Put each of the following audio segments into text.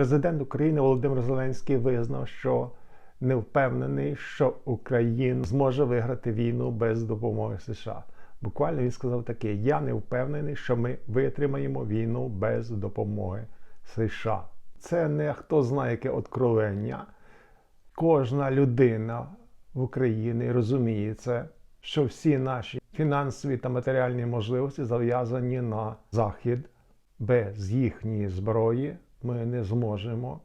Президент України Володимир Зеленський визнав, що не впевнений, що Україна зможе виграти війну без допомоги США. Буквально він сказав таке: Я не впевнений, що ми витримаємо війну без допомоги США. Це не хто знає яке откровення. Кожна людина в Україні розуміє це, що всі наші фінансові та матеріальні можливості зав'язані на Захід. Без їхньої зброї ми не зможемо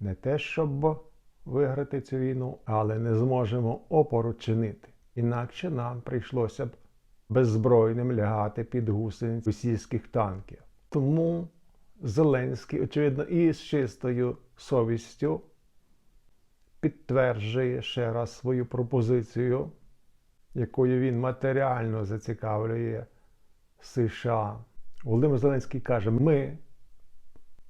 не те, щоб виграти цю війну, але не зможемо опору чинити. Інакше нам прийшлося б беззбройним лягати під гусениць російських танків. Тому Зеленський, очевидно, і з чистою совістю підтверджує ще раз свою пропозицію, якою він матеріально зацікавлює США. Володимир Зеленський каже: ми,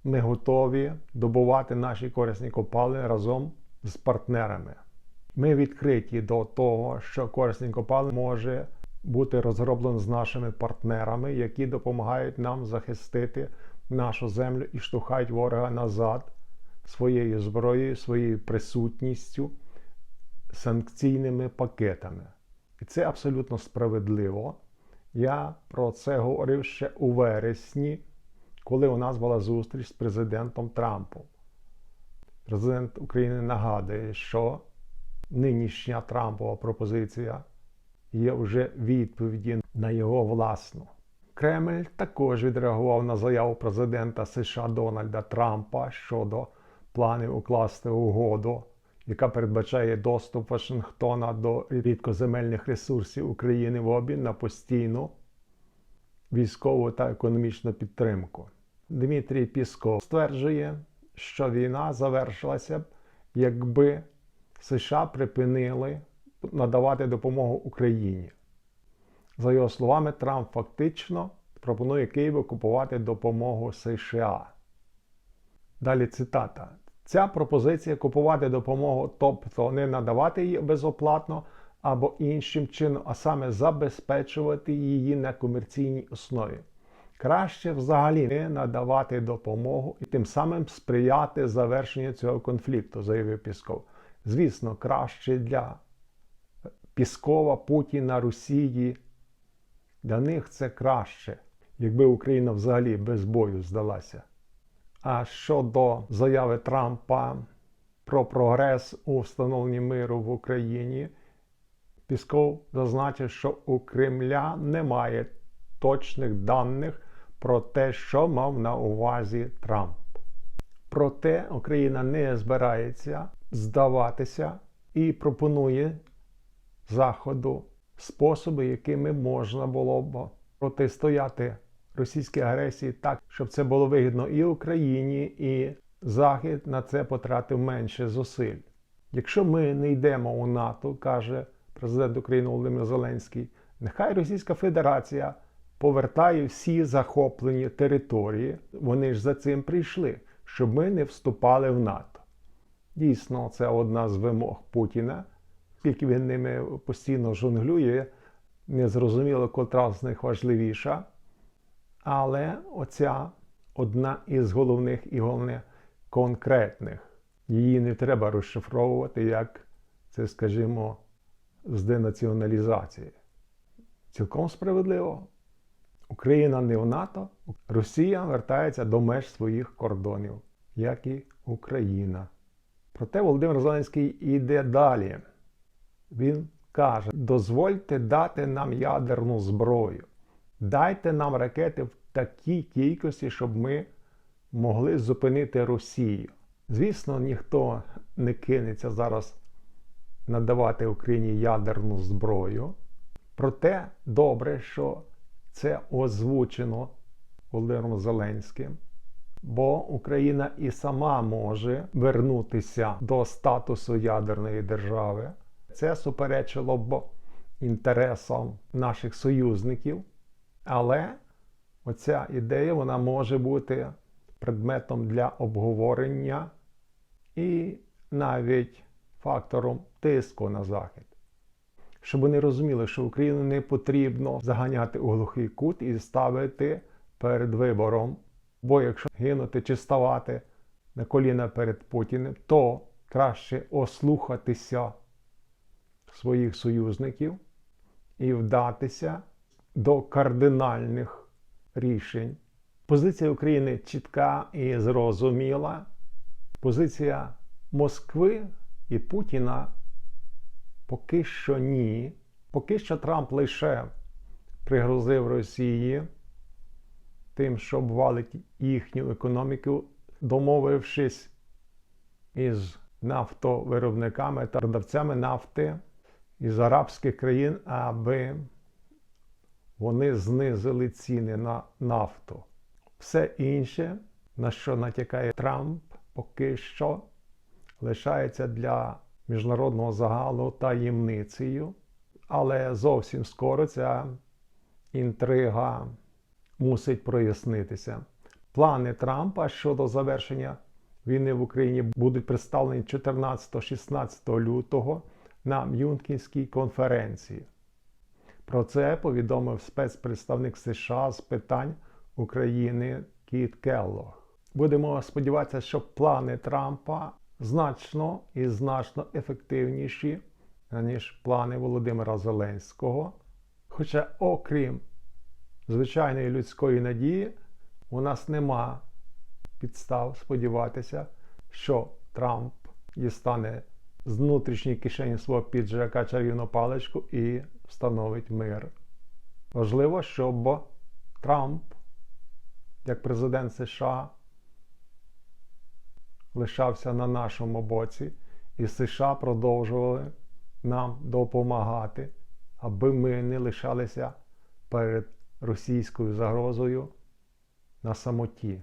ми готові добувати наші корисні копалини разом з партнерами. Ми відкриті до того, що корисні копалини може бути розроблено з нашими партнерами, які допомагають нам захистити нашу землю і штовхають ворога назад своєю зброєю, своєю присутністю, санкційними пакетами. І це абсолютно справедливо. Я про це говорив ще у вересні, коли у нас була зустріч з президентом Трампом. Президент України нагадує, що нинішня Трампова пропозиція є вже відповіді на його власну. Кремль також відреагував на заяву президента США Дональда Трампа щодо планів укласти угоду, яка передбачає доступ Вашингтона до рідкоземельних ресурсів України в обмін на постійну військову та економічну підтримку. Дмитрій Пісков стверджує, що війна завершилася б, якби США припинили надавати допомогу Україні. За його словами, Трамп фактично пропонує Києву купувати допомогу США. Далі цитата. Ця пропозиція купувати допомогу, тобто не надавати її безоплатно або іншим чином, а саме забезпечувати її на комерційній основі. Краще взагалі не надавати допомогу і тим самим сприяти завершенню цього конфлікту, заявив Пісков. Звісно, краще для Піскова, Путіна, Росії. Для них це краще, якби Україна взагалі без бою здалася. А щодо заяви Трампа про прогрес у встановленні миру в Україні, Пісков зазначив, що у Кремля немає точних даних про те, що мав на увазі Трамп. Проте Україна не збирається здаватися і пропонує Заходу способи, якими можна було б протистояти російській агресії так, щоб це було вигідно і Україні, і Захід на це потратив менше зусиль. Якщо ми не йдемо у НАТО, каже президент України Володимир Зеленський, нехай Російська Федерація повертає всі захоплені території, вони ж за цим прийшли, щоб ми не вступали в НАТО. Дійсно, це одна з вимог Путіна, оскільки він ними постійно жонглює, незрозуміло, котра з них важливіша. Але оця одна із головних і головне конкретних. Її не треба розшифровувати, як це, скажімо, з денаціоналізації. Цілком справедливо. Україна не в НАТО, Росія вертається до меж своїх кордонів, як і Україна. Проте Володимир Зеленський йде далі. Він каже: дозвольте дати нам ядерну зброю. Дайте нам ракети в такій кількості, щоб ми могли зупинити Росію. Звісно, ніхто не кинеться зараз надавати Україні ядерну зброю. Проте добре, що це озвучено Володимиром Зеленським. Бо Україна і сама може вернутися до статусу ядерної держави. Це суперечило б інтересам наших союзників. Але оця ідея вона може бути предметом для обговорення і навіть фактором тиску на Захід. Щоб вони розуміли, що Україну не потрібно заганяти у глухий кут і ставити перед вибором. Бо якщо гинути чи ставати на коліна перед Путіним, то краще ослухатися своїх союзників і вдатися до кардинальних рішень. Позиція України чітка і зрозуміла. Позиція Москви і Путіна поки що ні. Поки що Трамп лише пригрозив Росії тим, що обвалить їхню економіку, домовившись із нафтовиробниками та продавцями нафти із арабських країн, аби вони знизили ціни на нафту. Все інше, на що натякає Трамп, поки що лишається для міжнародного загалу таємницею, але зовсім скоро ця інтрига мусить прояснитися. Плани Трампа щодо завершення війни в Україні будуть представлені 14-16 лютого на Мюнхенській конференції. Про це повідомив спецпредставник США з питань України Кіт Келлог. Будемо сподіватися, що плани Трампа значно і значно ефективніші, ніж плани Володимира Зеленського. Хоча, окрім звичайної людської надії, у нас нема підстав сподіватися, що Трамп дістане з внутрішньої кишені свого піджака чарівну паличку і встановить мир. Важливо, щоб Трамп, як президент США, лишався на нашому боці, і США продовжували нам допомагати, аби ми не лишалися перед російською загрозою на самоті.